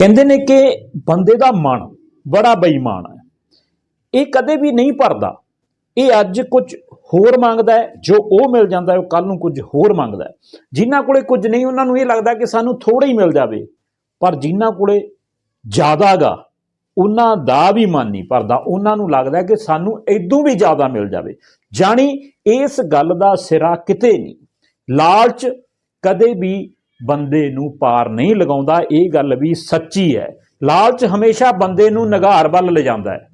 ਕਹਿੰਦੇ ਨੇ ਕਿ ਬੰਦੇ ਦਾ ਮਨ ਬੜਾ ਬੇਈਮਾਨ ਹੈ। ਇਹ ਕਦੇ ਵੀ ਨਹੀਂ ਭਰਦਾ। ਇਹ ਅੱਜ ਕੁਝ ਹੋਰ ਮੰਗਦਾ ਹੈ, ਜੋ ਉਹ ਮਿਲ ਜਾਂਦਾ ਹੈ, ਉਹ ਕੱਲ ਨੂੰ ਕੁਝ ਹੋਰ ਮੰਗਦਾ ਹੈ। ਜਿਨ੍ਹਾਂ ਕੋਲੇ ਕੁਝ ਨਹੀਂ, ਉਹਨਾਂ ਨੂੰ ਇਹ ਲੱਗਦਾ ਕਿ ਸਾਨੂੰ ਥੋੜਾ ਹੀ ਮਿਲ ਜਾਵੇ। ਪਰ ਜਿਨ੍ਹਾਂ ਕੋਲੇ ਜ਼ਿਆਦਾਗਾ ਉਹਨਾਂ ਦਾ ਵੀ ਮਨ ਨਹੀਂ ਭਰਦਾ। ਉਹਨਾਂ ਨੂੰ ਲੱਗਦਾ ਕਿ ਸਾਨੂੰ ਇਦੋਂ ਵੀ ਜ਼ਿਆਦਾ ਮਿਲ ਜਾਵੇ। ਜਾਣੀ ਇਸ ਗੱਲ ਦਾ ਸਿਰਾ ਕਿਤੇ ਨਹੀਂ। ਲਾਲਚ ਕਦੇ ਵੀ ਬੰਦੇ ਨੂੰ ਪਾਰ ਨਹੀਂ ਲਗਾਉਂਦਾ, ਇਹ ਗੱਲ ਵੀ ਸੱਚੀ ਹੈ। ਲਾਲਚ ਹਮੇਸ਼ਾ ਬੰਦੇ ਨੂੰ ਨਗਾਰ ਵੱਲ ਲਿਜਾਂਦਾ ਹੈ।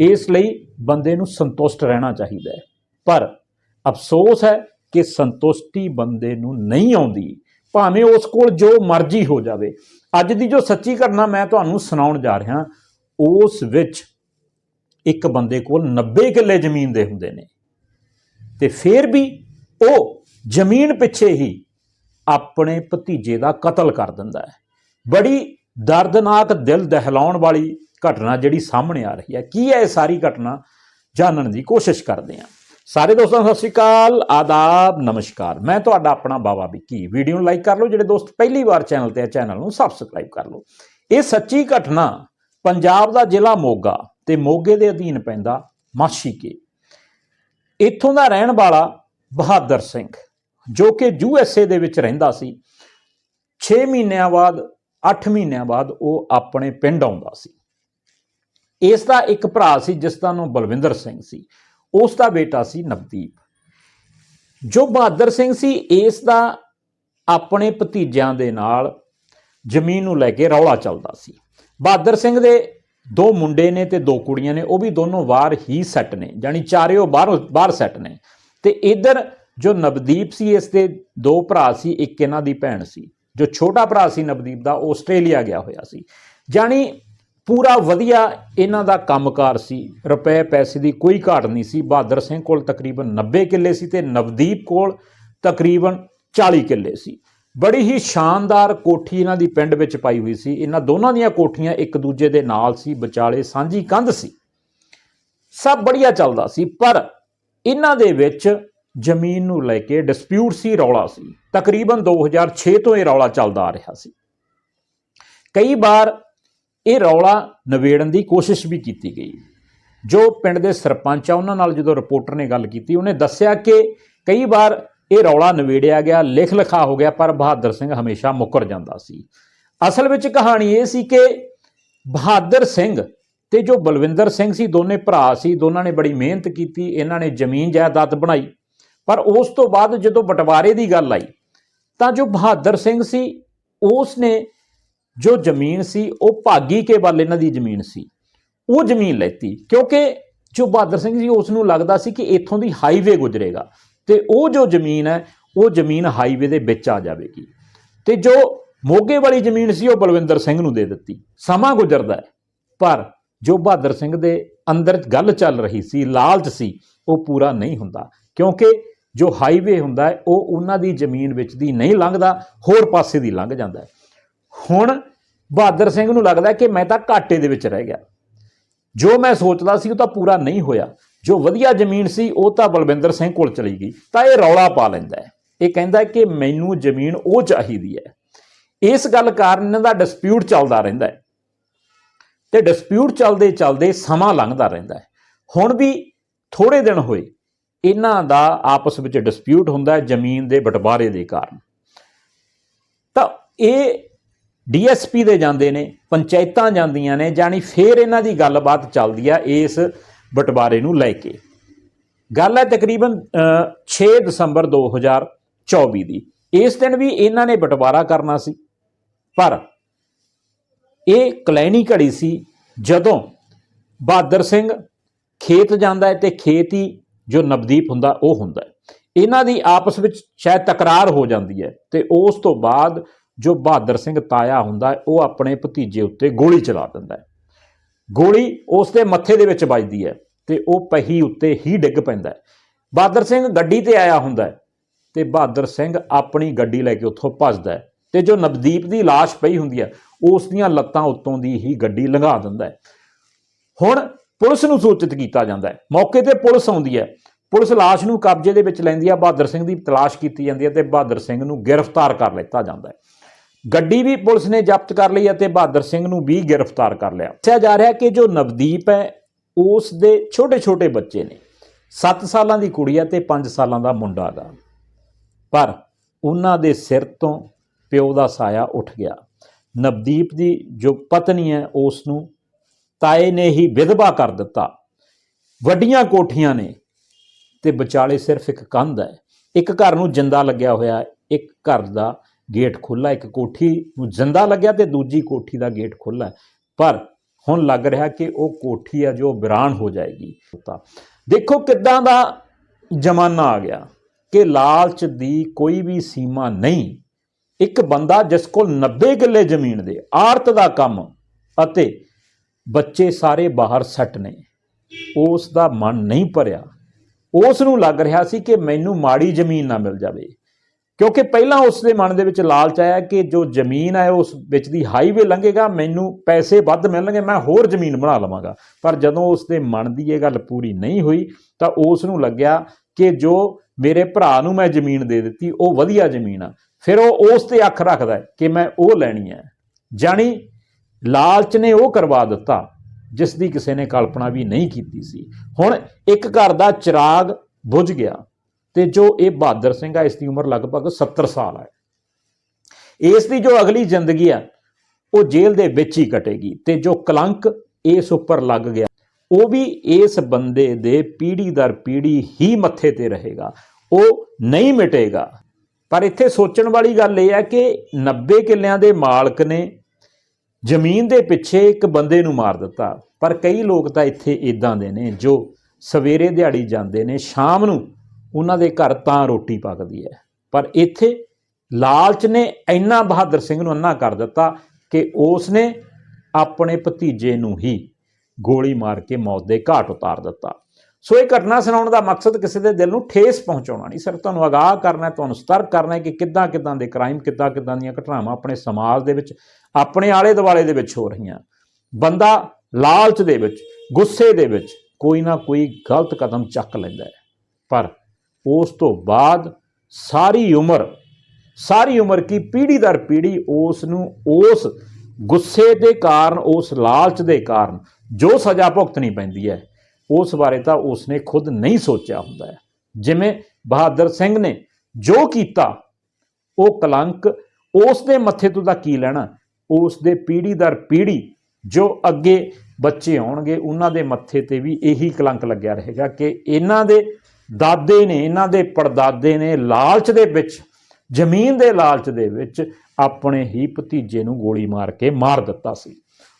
ਇਸ ਲਈ ਬੰਦੇ ਨੂੰ ਸੰਤੁਸ਼ਟ ਰਹਿਣਾ ਚਾਹੀਦਾ ਹੈ। ਪਰ ਅਫਸੋਸ ਹੈ ਕਿ ਸੰਤੁਸ਼ਟੀ ਬੰਦੇ ਨੂੰ ਨਹੀਂ ਆਉਂਦੀ, ਭਾਵੇਂ ਉਸ ਕੋਲ ਜੋ ਮਰਜ਼ੀ ਹੋ ਜਾਵੇ। ਅੱਜ ਦੀ ਜੋ ਸੱਚੀ ਘਟਨਾ ਮੈਂ ਤੁਹਾਨੂੰ ਸੁਣਾਉਣ ਜਾ ਰਿਹਾ, ਉਸ ਵਿੱਚ ਇੱਕ ਬੰਦੇ ਕੋਲ 90 ਕਿੱਲੇ ਜ਼ਮੀਨ ਦੇ ਹੁੰਦੇ ਨੇ। ਤੇ ਫਿਰ ਵੀ ਉਹ ਜ਼ਮੀਨ ਪਿੱਛੇ ਹੀ ਆਪਣੇ ਭਤੀਜੇ ਦਾ ਕਤਲ ਕਰ ਦਿੰਦਾ ਹੈ। ਬੜੀ ਦਰਦਨਾਕ ਦਿਲ ਦਹਿਲਾਉਣ ਵਾਲੀ ਘਟਨਾ ਜਿਹੜੀ ਸਾਹਮਣੇ ਆ ਰਹੀ ਹੈ। ਕੀ ਹੈ ਇਹ ਸਾਰੀ ਘਟਨਾ? ਜਾਣਨ ਦੀ ਕੋਸ਼ਿਸ਼ ਕਰਦੇ ਹਾਂ। ਸਾਰੇ ਦੋਸਤਾਂ, ਸਤਿ ਸ਼੍ਰੀ ਅਕਾਲ, ਆਦਾਬ, ਨਮਸਕਾਰ। ਮੈਂ ਤੁਹਾਡਾ ਆਪਣਾ ਬਾਬਾ ਵਿੱਕੀ। ਵੀਡੀਓ ਨੂੰ ਲਾਈਕ ਕਰ ਲਓ, ਜਿਹੜੇ ਦੋਸਤ ਪਹਿਲੀ ਵਾਰ ਚੈਨਲ ਤੇ ਆ, ਚੈਨਲ ਨੂੰ ਸਬਸਕ੍ਰਾਈਬ ਕਰ ਲਓ। ਇਹ ਸੱਚੀ ਘਟਨਾ ਪੰਜਾਬ ਦਾ ਜ਼ਿਲ੍ਹਾ ਮੋਗਾ ਤੇ ਮੋਗੇ ਦੇ ਅਧੀਨ ਪੈਂਦਾ ਮਾਸ਼ੀਕੇ ਇੱਥੋਂ ਦਾ ਰਹਿਣ ਵਾਲਾ ਬਹਾਦਰ ਸਿੰਘ। ਜੋ ਕਿ ਯੂ ਐਸ ਏ ਦੇ ਵਿੱਚ ਰਹਿੰਦਾ ਸੀ 6 ਮਹੀਨਿਆਂ ਬਾਅਦ 8 ਮਹੀਨਿਆਂ ਬਾਅਦ ਉਹ ਆਪਣੇ ਪਿੰਡ ਆਉਂਦਾ ਸੀ। ਇਸ ਦਾ ਇੱਕ ਭਰਾ ਸੀ ਜਿਸ ਦਾ ਨਾਮ ਬਲਵਿੰਦਰ ਸਿੰਘ ਸੀ। ਉਸ ਦਾ ਬੇਟਾ ਸੀ ਨਵਦੀਪ। ਜੋ ਬਹਾਦਰ ਸਿੰਘ ਸੀ, ਇਸ ਦਾ ਆਪਣੇ ਭਤੀਜਿਆਂ ਦੇ ਨਾਲ ਜ਼ਮੀਨ ਨੂੰ ਲੈ ਕੇ ਰੌਲਾ ਚੱਲਦਾ ਸੀ। ਬਹਾਦਰ ਸਿੰਘ ਦੇ ਦੋ ਮੁੰਡੇ ਨੇ ਤੇ ਦੋ ਕੁੜੀਆਂ ਨੇ, ਉਹ ਵੀ ਦੋਨੋਂ ਬਾਹਰ ਹੀ ਸੈੱਟ ਨੇ ਜਾਨੀ ਚਾਰੇ ਉਹ ਬਾਹਰ ਬਾਹਰ ਸੈੱਟ ਨੇ। ਤੇ ਇਧਰ ਜੋ ਨਵਦੀਪ ਸੀ, ਇਸ ਦੇ ਦੋ ਭਰਾ ਸੀ, ਇੱਕ ਇਹਨਾਂ ਦੀ ਭੈਣ ਸੀ। ਜੋ ਛੋਟਾ ਭਰਾ ਸੀ ਨਵਦੀਪ ਦਾ, ਉਹ ਆਸਟ੍ਰੇਲੀਆ ਗਿਆ ਹੋਇਆ ਸੀ। ਜਾਨੀ ਪੂਰਾ ਵਧੀਆ ਇਹਨਾਂ ਦਾ ਕੰਮਕਾਰ ਸੀ। ਰੁਪਏ ਪੈਸੇ ਦੀ ਕੋਈ ਘਾਟ ਨਹੀਂ ਸੀ। ਬਹਾਦਰ ਸਿੰਘ ਕੋਲ ਤਕਰੀਬਨ 90 ਕਿੱਲੇ ਸੀ ਤੇ ਨਵਦੀਪ ਕੋਲ ਤਕਰੀਬਨ 40 ਕਿੱਲੇ ਸੀ। ਬੜੀ ਹੀ ਸ਼ਾਨਦਾਰ ਕੋਠੀ ਇਹਨਾਂ ਦੀ ਪਿੰਡ ਵਿੱਚ ਪਾਈ ਹੋਈ ਸੀ। ਇਹਨਾਂ ਦੋਨਾਂ ਦੀਆਂ ਕੋਠੀਆਂ ਇੱਕ ਦੂਜੇ ਦੇ ਨਾਲ ਸੀ, ਵਿਚਾਲੇ ਸਾਂਝੀ ਕੰਧ ਸੀ। ਸਭ ਬੜੀਆ ਚੱਲਦਾ ਸੀ, ਪਰ ਇਹਨਾਂ ਦੇ ਵਿੱਚ ਜ਼ਮੀਨ ਨੂੰ ਲੈ ਕੇ ਡਿਸਪਿਊਟ ਸੀ, ਰੌਲਾ ਸੀ। ਤਕਰੀਬਨ 2006 ਤੋਂ ਇਹ ਰੌਲਾ ਚੱਲਦਾ ਆ ਰਿਹਾ ਸੀ। ਕਈ ਵਾਰ ਇਹ ਰੌਲਾ ਨਵੇੜਨ ਦੀ ਕੋਸ਼ਿਸ਼ ਵੀ ਕੀਤੀ ਗਈ। ਜੋ ਪਿੰਡ ਦੇ ਸਰਪੰਚ ਆ, ਉਹਨਾਂ ਨਾਲ ਜਦੋਂ ਰਿਪੋਰਟਰ ਨੇ ਗੱਲ ਕੀਤੀ, ਉਹਨੇ ਦੱਸਿਆ ਕਿ ਕਈ ਵਾਰ ਇਹ ਰੌਲਾ ਨਵੇੜਿਆ ਗਿਆ ਲਿਖ ਲਿਖਾ ਹੋ ਗਿਆ, ਪਰ ਬਹਾਦਰ ਸਿੰਘ ਹਮੇਸ਼ਾ ਮੁੱਕਰ ਜਾਂਦਾ ਸੀ। ਅਸਲ ਵਿੱਚ ਕਹਾਣੀ ਇਹ ਸੀ ਕਿ ਬਹਾਦਰ ਸਿੰਘ ਤੇ ਜੋ ਬਲਵਿੰਦਰ ਸਿੰਘ ਸੀ, ਦੋਨੇ ਭਰਾ ਸੀ, ਦੋਨਾਂ ਨੇ ਬੜੀ ਮਿਹਨਤ ਕੀਤੀ, ਇਹਨਾਂ ਨੇ ਜ਼ਮੀਨ ਜਾਇਦਾਦ ਬਣਾਈ। ਪਰ ਉਸ ਤੋਂ ਬਾਅਦ ਜਦੋਂ ਬਟਵਾਰੇ ਦੀ ਗੱਲ ਆਈ, ਤਾਂ ਜੋ ਬਹਾਦਰ ਸਿੰਘ ਸੀ, ਉਸ ਨੇ ਜੋ ਜ਼ਮੀਨ ਸੀ, ਉਹ ਭਾਗੀ ਕੇ ਵੱਲ ਇਹਨਾਂ ਦੀ ਜ਼ਮੀਨ ਸੀ, ਉਹ ਜ਼ਮੀਨ ਲੈਤੀ। ਕਿਉਂਕਿ ਜੋ ਬਹਾਦਰ ਸਿੰਘ ਜੀ, ਉਸ ਨੂੰ ਲੱਗਦਾ ਸੀ ਕਿ ਇੱਥੋਂ ਦੀ ਹਾਈਵੇ ਗੁਜ਼ਰੇਗਾ ਤੇ ਉਹ ਜੋ ਜ਼ਮੀਨ ਹੈ, ਉਹ ਜ਼ਮੀਨ ਹਾਈਵੇ ਦੇ ਵਿੱਚ ਆ ਜਾਵੇਗੀ। ਤੇ ਜੋ ਮੋਗੇ ਵਾਲੀ ਜ਼ਮੀਨ ਸੀ, ਉਹ ਬਲਵਿੰਦਰ ਸਿੰਘ ਨੂੰ ਦੇ ਦਿੱਤੀ। ਸਮਾਂ ਗੁਜ਼ਰਦਾ ਪਰ ਜੋ ਬਹਾਦਰ ਸਿੰਘ ਦੇ ਅੰਦਰ ਗੱਲ ਚੱਲ ਰਹੀ ਸੀ, ਲਾਲਚ ਸੀ, ਉਹ ਪੂਰਾ ਨਹੀਂ ਹੁੰਦਾ। ਕਿਉਂਕਿ ਜੋ ਹਾਈਵੇ ਹੁੰਦਾ ਹੈ, ਉਹ ਉਹਨਾਂ ਦੀ ਜ਼ਮੀਨ ਵਿੱਚ ਦੀ ਨਹੀਂ ਲੰਘਦਾ, ਹੋਰ ਪਾਸੇ ਦੀ ਲੰਘ ਜਾਂਦਾ ਹੈ। ਹੁਣ ਬਹਾਦਰ ਸਿੰਘ ਨੂੰ ਲੱਗਦਾ ਕਿ ਮੈਂ ਤਾਂ ਘਾਟੇ ਦੇ ਵਿੱਚ ਰਹਿ ਗਿਆ। ਜੋ ਮੈਂ ਸੋਚਦਾ ਸੀ, ਉਹ ਤਾਂ ਪੂਰਾ ਨਹੀਂ ਹੋਇਆ। ਜੋ ਵਧੀਆ ਜ਼ਮੀਨ ਸੀ, ਉਹ ਤਾਂ ਬਲਵਿੰਦਰ ਸਿੰਘ ਕੋਲ ਚਲੀ ਗਈ। ਤਾਂ ਇਹ ਰੌਲਾ ਪਾ ਲੈਂਦਾ ਹੈ। ਇਹ ਕਹਿੰਦਾ ਕਿ ਮੈਨੂੰ ਜ਼ਮੀਨ ਉਹ ਚਾਹੀਦੀ ਹੈ। ਇਸ ਗੱਲ ਕਾਰਨ ਇਹਨਾਂ ਦਾ ਡਿਸਪਿਊਟ ਚੱਲਦਾ ਰਹਿੰਦਾ ਹੈ। ਤੇ ਡਿਸਪਿਊਟ ਚੱਲਦੇ ਚੱਲਦੇ ਸਮਾਂ ਲੰਘਦਾ ਰਹਿੰਦਾ ਹੈ। ਹੁਣ ਵੀ ਥੋੜੇ ਦਿਨ ਹੋਏ ਇਹਨਾਂ ਦਾ ਆਪਸ ਵਿੱਚ ਡਿਸਪਿਊਟ ਹੁੰਦਾ ਜ਼ਮੀਨ ਦੇ ਬਟਵਾਰੇ ਦੇ ਕਾਰਨ। ਤਾਂ ਇਹ ਡੀਐਸਪੀ ਦੇ ਜਾਂਦੇ ਨੇ ਪੰਚਾਇਤਾਂ ਜਾਂਦੀਆਂ ਨੇ ਜਾਨੀ ਫੇਰ ਇਹਨਾਂ ਦੀ ਗੱਲਬਾਤ ਚੱਲਦੀ ਆ ਇਸ ਬਟਵਾਰੇ ਨੂੰ ਲੈ ਕੇ। ਗੱਲ ਹੈ ਤਕਰੀਬਨ ਅ, 6 ਦਸੰਬਰ 2024 ਦੀ। ਇਸ ਦਿਨ ਵੀ ਇਹਨਾਂ ਨੇ ਬਟਵਾਰਾ ਕਰਨਾ ਸੀ ਪਰ ਇਹ ਕਲੈਣੀ ਘੜੀ ਸੀ ਜਦੋਂ ਬਹਾਦਰ ਸਿੰਘ ਖੇਤ ਜਾਂਦਾ ਹੈ ਤੇ ਖੇਤ ਹੀ ਜੋ ਨਵਦੀਪ ਹੁੰਦਾ, ਉਹ ਹੁੰਦਾ ਇਹਨਾਂ ਦੀ ਆਪਸ ਵਿੱਚ ਸ਼ਾਇਦ ਤਕਰਾਰ ਹੋ ਜਾਂਦੀ ਹੈ ਤੇ ਉਸ ਤੋਂ ਬਾਅਦ ਜੋ ਬਹਾਦਰ ਸਿੰਘ ਤਾਇਆ ਹੁੰਦਾ ਉਹ ਆਪਣੇ ਭਤੀਜੇ ਉੱਤੇ ਗੋਲੀ ਚਲਾ ਦਿੰਦਾ ਹੈ। ਗੋਲੀ ਉਸ ਦੇ ਮੱਥੇ ਦੇ ਵਿੱਚ ਵੱਜਦੀ ਹੈ ਤੇ ਉਹ ਪਹੀ ਉੱਤੇ ਹੀ ਡਿੱਗ ਪੈਂਦਾ ਹੈ। ਬਹਾਦਰ ਸਿੰਘ ਗੱਡੀ ਤੇ ਆਇਆ ਹੁੰਦਾ ਹੈ ਤੇ ਬਹਾਦਰ ਸਿੰਘ ਆਪਣੀ ਗੱਡੀ ਲੈ ਕੇ ਉੱਥੋਂ ਭੱਜਦਾ ਹੈ ਤੇ ਜੋ ਨਵਦੀਪ ਦੀ ਲਾਸ਼ ਪਈ ਹੁੰਦੀ ਹੈ, ਉਸ ਦੀਆਂ ਲੱਤਾਂ ਉੱਤੋਂ ਦੀ ਹੀ ਗੱਡੀ ਲੰਘਾ ਦਿੰਦਾ ਹੈ। ਹੁਣ ਪੁਲਿਸ ਨੂੰ ਸੂਚਿਤ ਕੀਤਾ ਜਾਂਦਾ ਹੈ। ਮੌਕੇ ਤੇ ਪੁਲਿਸ ਆਉਂਦੀ ਹੈ। ਪੁਲਿਸ ਲਾਸ਼ ਨੂੰ ਕਬਜ਼ੇ ਦੇ ਵਿੱਚ ਲੈਂਦੀ ਹੈ ਬਹਾਦਰ ਸਿੰਘ ਦੀ ਤਲਾਸ਼ ਕੀਤੀ ਜਾਂਦੀ ਹੈ ਤੇ ਬਹਾਦਰ ਸਿੰਘ ਨੂੰ ਗ੍ਰਿਫਤਾਰ ਕਰ ਲਿੱਤਾ ਜਾਂਦਾ ਹੈ। ਗੱਡੀ ਵੀ ਪੁਲਿਸ ਨੇ ਜ਼ਬਤ ਕਰ ਲਈ ਅਤੇ ਬਹਾਦਰ ਸਿੰਘ ਨੂੰ ਵੀ ਗ੍ਰਿਫਤਾਰ ਕਰ ਲਿਆ। ਦੱਸਿਆ ਜਾ ਰਿਹਾ ਕਿ ਜੋ ਨਵਦੀਪ ਹੈ, ਉਸ ਦੇ ਛੋਟੇ-ਛੋਟੇ ਬੱਚੇ ਨੇ। 7 ਸਾਲਾਂ ਦੀ ਕੁੜੀ ਹੈ ਤੇ 5 ਸਾਲਾਂ ਦਾ ਮੁੰਡਾ ਗਾ ਪਰ ਉਹਨਾਂ ਦੇ ਸਿਰ ਤੋਂ ਪਿਓ ਦਾ ਸਾਇਆ ਉੱਠ ਗਿਆ। ਨਵਦੀਪ ਦੀ ਜੋ ਪਤਨੀ ਹੈ, ਉਸ ਨੂੰ ਤਾਏ ਨੇ ਹੀ ਵਿਧਵਾ ਕਰ ਦਿੱਤਾ। ਵੱਡੀਆਂ ਕੋਠੀਆਂ ਨੇ ਤੇ ਵਿਚਾਲੇ ਸਿਰਫ ਇੱਕ ਕੰਧ ਹੈ। ਇੱਕ ਘਰ ਨੂੰ ਜਿੰਦਾ ਲੱਗਿਆ ਹੋਇਆ ਇੱਕ ਘਰ ਦਾ ਗੇਟ ਖੁੱਲਾ ਇੱਕ ਕੋਠੀ ਨੂੰ ਜਿੰਦਾ ਲੱਗਿਆ ਤੇ ਦੂਜੀ ਕੋਠੀ ਦਾ ਗੇਟ ਖੁੱਲਾ ਪਰ ਹੁਣ ਲੱਗ ਰਿਹਾ ਕਿ ਉਹ ਕੋਠੀ ਆ ਜੋ ਵਿਰਾਨ ਹੋ ਜਾਏਗੀ। ਤਾਂ ਦੇਖੋ ਕਿੱਦਾਂ ਦਾ ਜ਼ਮਾਨਾ ਆ ਗਿਆ ਕਿ ਲਾਲਚ ਦੀ ਕੋਈ ਵੀ ਸੀਮਾ ਨਹੀਂ। ਇੱਕ ਬੰਦਾ ਜਿਸ ਕੋਲ 90 ਕਿੱਲੇ ਜ਼ਮੀਨ ਦੇ ਆਰਤ ਦਾ ਕੰਮ ਅਤੇ ਬੱਚੇ ਸਾਰੇ ਬਾਹਰ ਸੱਟ ਨੇ। ਉਸ ਦਾ ਮਨ ਨਹੀਂ ਭਰਿਆ। ਉਸ ਨੂੰ ਲੱਗ ਰਿਹਾ ਸੀ ਕਿ ਮੈਨੂੰ ਮਾੜੀ ਜ਼ਮੀਨ ਨਾ ਮਿਲ ਜਾਵੇ। ਕਿਉਂਕਿ ਪਹਿਲਾਂ ਉਸ ਦੇ ਮਨ ਦੇ ਵਿੱਚ ਲਾਲਚ ਆਇਆ ਕਿ ਜੋ ਜ਼ਮੀਨ ਹੈ ਉਸ ਵਿੱਚ ਦੀ ਹਾਈਵੇ ਲੰਘੇਗਾ, ਮੈਨੂੰ ਪੈਸੇ ਵੱਧ ਮਿਲਣਗੇ, ਮੈਂ ਹੋਰ ਜ਼ਮੀਨ ਬਣਾ ਲਵਾਂਗਾ। ਪਰ ਜਦੋਂ ਉਸ ਦੇ ਮਨ ਦੀ ਇਹ ਗੱਲ ਪੂਰੀ ਨਹੀਂ ਹੋਈ, ਤਾਂ ਉਸ ਨੂੰ ਲੱਗਿਆ ਕਿ ਜੋ ਮੇਰੇ ਭਰਾ ਨੂੰ ਮੈਂ ਜ਼ਮੀਨ ਦੇ ਦਿੱਤੀ, ਉਹ ਵਧੀਆ ਜ਼ਮੀਨ ਆ। ਫਿਰ ਉਹ ਉਸ ਤੇ ਅੱਖ ਰੱਖਦਾ ਕਿ ਮੈਂ ਉਹ ਲੈਣੀ ਹੈ। ਜਾਣੀ ਲਾਲਚ ਨੇ ਉਹ ਕਰਵਾ ਦਿੱਤਾ, ਜਿਸ ਦੀ ਕਿਸੇ ਨੇ ਕਲਪਨਾ ਵੀ ਨਹੀਂ ਕੀਤੀ ਸੀ। ਹੁਣ ਇੱਕ ਘਰ ਦਾ ਚਿਰਾਗ ਬੁਝ ਗਿਆ ਤੇ ਜੋ ਇਹ ਬਹਾਦਰ ਸਿੰਘ ਆ, ਇਸ ਦੀ ਉਮਰ ਲਗਭਗ 70 ਸਾਲ ਹੈ। ਇਸ ਦੀ ਜੋ ਅਗਲੀ ਜ਼ਿੰਦਗੀ ਆ, ਉਹ ਜੇਲ੍ਹ ਦੇ ਵਿੱਚ ਹੀ ਕਟੇਗੀ ਤੇ ਜੋ ਕਲੰਕ ਇਸ ਉੱਪਰ ਲੱਗ ਗਿਆ, ਉਹ ਵੀ ਇਸ ਬੰਦੇ ਦੇ ਪੀੜ੍ਹੀ ਦਰ ਪੀੜ੍ਹੀ ਹੀ ਮੱਥੇ ਤੇ ਰਹੇਗਾ, ਉਹ ਨਹੀਂ ਮਿਟੇਗਾ। ਪਰ ਇੱਥੇ ਸੋਚਣ ਵਾਲੀ ਗੱਲ ਇਹ ਹੈ ਕਿ 90 ਕਿੱਲਿਆਂ ਦੇ ਮਾਲਕ ਨੇ ਜ਼ਮੀਨ ਦੇ ਪਿੱਛੇ ਇੱਕ ਬੰਦੇ ਨੂੰ ਮਾਰ ਦਿੱਤਾ। ਪਰ ਕਈ ਲੋਕ ਤਾਂ ਇੱਥੇ ਇਦਾਂ ਦੇ ਨੇ ਜੋ ਸਵੇਰੇ ਦਿਹਾੜੀ ਜਾਂਦੇ ਨੇ, ਸ਼ਾਮ ਨੂੰ ਉਹਨਾਂ ਦੇ ਘਰ ਤਾਂ ਰੋਟੀ ਪੱਕਦੀ ਹੈ। ਪਰ ਇੱਥੇ ਲਾਲਚ ਨੇ ਇੰਨਾ ਬਹਾਦਰ ਸਿੰਘ ਨੂੰ ਅੰਨਾ ਕਰ ਦਿੱਤਾ ਕਿ ਉਸ ਨੇ ਆਪਣੇ ਭਤੀਜੇ ਨੂੰ ਹੀ ਗੋਲੀ ਮਾਰ ਕੇ ਮੌਤ ਦੇ ਘਾਟ ਉਤਾਰ ਦਿੱਤਾ। ਸੋ ਇਹ ਘਟਨਾ ਸੁਣਾਉਣ ਦਾ ਮਕਸਦ ਕਿਸੇ ਦੇ ਦਿਲ ਨੂੰ ਠੇਸ ਪਹੁੰਚਾਉਣਾ ਨਹੀਂ ਸਿਰਫ ਤੁਹਾਨੂੰ ਅਗਾਹ ਕਰਨਾ ਤੁਹਾਨੂੰ ਸਤਰਕ ਕਰਨਾ ਕਿ ਕਿੱਦਾਂ ਕਿੱਦਾਂ ਦੇ ਕ੍ਰਾਈਮ ਕਿੱਦਾਂ ਕਿੱਦਾਂ ਦੀਆਂ ਘਟਨਾਵਾਂ ਆਪਣੇ ਸਮਾਜ ਦੇ ਵਿੱਚ, ਆਪਣੇ ਆਲੇ ਦੁਆਲੇ ਦੇ ਵਿੱਚ ਹੋ ਰਹੀਆਂ। ਬੰਦਾ ਲਾਲਚ ਦੇ ਵਿੱਚ, ਗੁੱਸੇ ਦੇ ਵਿੱਚ ਕੋਈ ਨਾ ਕੋਈ ਗਲਤ ਕਦਮ ਚੱਕ ਲੈਂਦਾ ਹੈ। ਪਰ ਉਸ ਤੋਂ ਬਾਅਦ ਸਾਰੀ ਉਮਰ ਸਾਰੀ ਉਮਰ ਕੀ ਪੀੜ੍ਹੀ ਦਰ ਪੀੜ੍ਹੀ ਉਸ ਨੂੰ ਉਸ ਗੁੱਸੇ ਦੇ ਕਾਰਨ, ਉਸ ਲਾਲਚ ਦੇ ਕਾਰਨ ਜੋ ਸਜ਼ਾ ਭੁਗਤਣੀ ਪੈਂਦੀ ਹੈ ਉਸ ਬਾਰੇ ਤਾਂ ਉਸਨੇ ਖੁਦ ਨਹੀਂ ਸੋਚਿਆ ਹੁੰਦਾ ਹੈ। ਜਿਵੇਂ ਬਹਾਦਰ ਸਿੰਘ ਨੇ ਜੋ ਕੀਤਾ, ਉਹ ਕਲੰਕ ਉਸ ਦੇ ਮੱਥੇ ਤੋਂ ਤਾਂ ਕੀ ਲੈਣਾ? ਉਸ ਦੇ ਪੀੜ੍ਹੀ ਦਰ ਪੀੜ੍ਹੀ ਜੋ ਅੱਗੇ ਬੱਚੇ ਆਉਣਗੇ, ਉਹਨਾਂ ਦੇ ਮੱਥੇ ਤੇ ਵੀ ਇਹੀ ਕਲੰਕ ਲੱਗਿਆ ਰਹੇਗਾ ਕਿ ਇਹਨਾਂ ਦੇ ਦਾਦੇ ਨੇ, ਇਹਨਾਂ ਦੇ ਪੜਦਾਦੇ ਨੇ ਲਾਲਚ ਦੇ ਵਿੱਚ, ਜ਼ਮੀਨ ਦੇ ਲਾਲਚ ਦੇ ਵਿੱਚ ਆਪਣੇ ਹੀ ਭਤੀਜੇ ਨੂੰ ਗੋਲੀ ਮਾਰ ਕੇ ਮਾਰ ਦਿੱਤਾ ਸੀ।